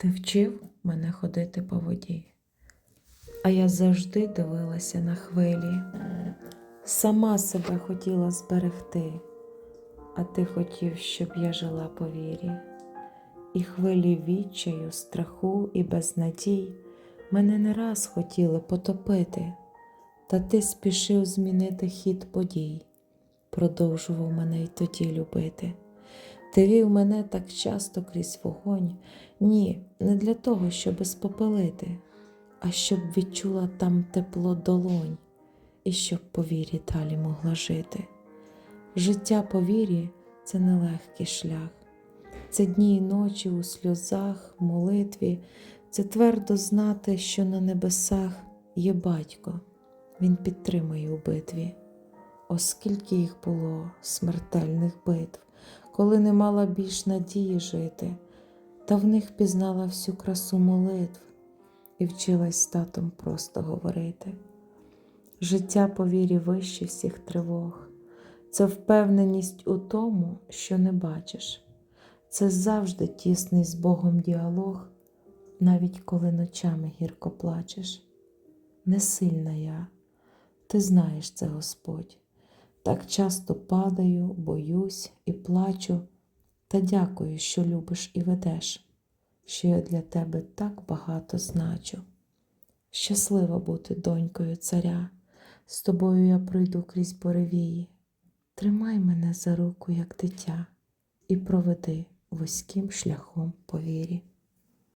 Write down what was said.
Ти вчив мене ходити по воді, а я завжди дивилася на хвилі, сама себе хотіла зберегти, а ти хотів, щоб я жила по вірі. І хвилі відчаю, страху і безнадій мене не раз хотіли потопити, та ти спішив змінити хід подій, продовжував мене й тоді любити. Ти вів мене так часто крізь вогонь, ні, не для того, щоби спопелити, а щоб відчула там тепло долонь, і щоб по вірі далі могла жити. Життя по вірі це нелегкий шлях, це дні і ночі у сльозах, молитві, це твердо знати, що на небесах є батько, він підтримує у битві. Оскільки їх було смертельних битв, коли не мала більш надії жити, та в них пізнала всю красу молитв і вчилась з татом просто говорити. Життя по вірі вище всіх тривог, це впевненість у тому, що не бачиш, це завжди тісний з Богом діалог, навіть коли ночами гірко плачеш. Не сильна я, ти знаєш це, Господь. Так часто падаю, боюсь і плачу, та дякую, що любиш і ведеш, що я для тебе так багато значу. Щаслива бути донькою царя, з тобою я пройду крізь буревії. Тримай мене за руку, як дитя, і проведи вузьким шляхом по вірі.